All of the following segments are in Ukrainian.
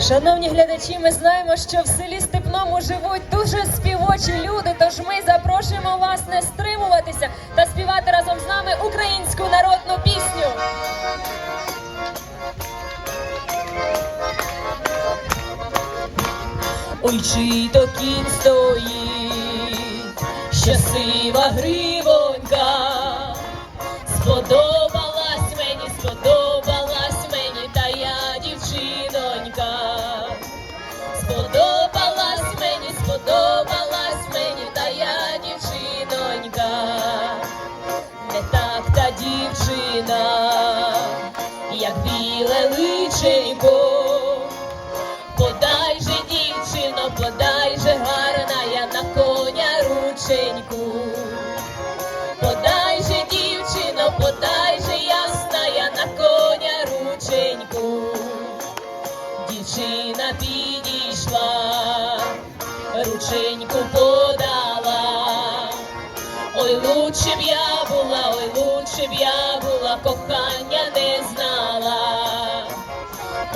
Шановні глядачі, ми знаємо, що в селі Степному живуть дуже співочі люди. Тож ми запрошуємо вас не стримуватися та співати разом з нами українську народну пісню. Ой, чи то кінь стоїть, щаслива гривонька, сподобалась як біле личенько. Подай же, дівчино, подай же гарна я на коня рученьку. Подай же, дівчино, подай же ясна я на коня рученьку. Дівчина підійшла, рученьку подала. Ой, лучше б я була, ой, лучше б я була, кохання.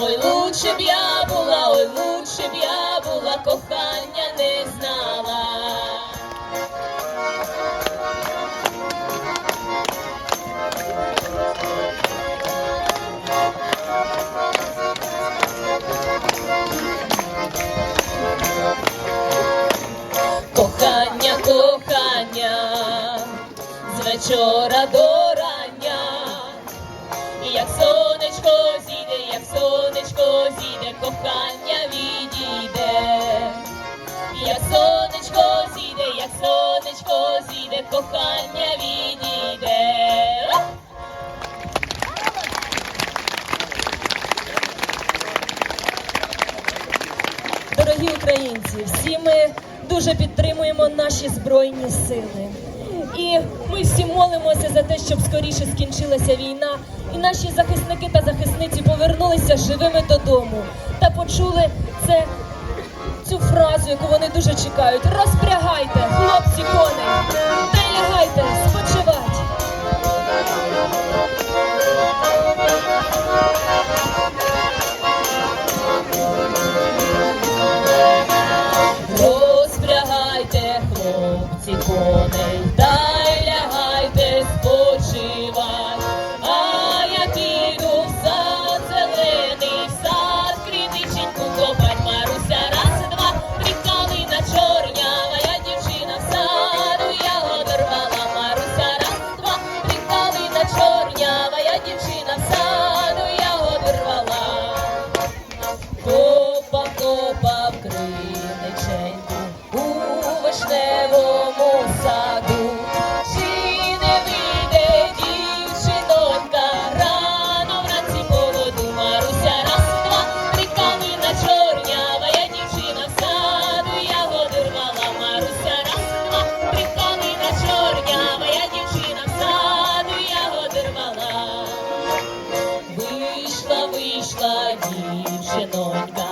Ой, лучше б я була, ой, лучше б я була, кохання не знала. Кохання, кохання, з вечора до рання. Як сонечко зійде, кохання відійде. Як сонечко зійде, як сонечко зійде, кохання відійде. Дорогі українці, всі ми дуже підтримуємо наші збройні сили. І ми всі молимося за те, щоб скоріше скінчилася війна, і наші захисники та захисниці повернулися живими додому почули це, цю фразу, яку вони дуже чекають. Розпрягайте, хлопці, коней, та. you.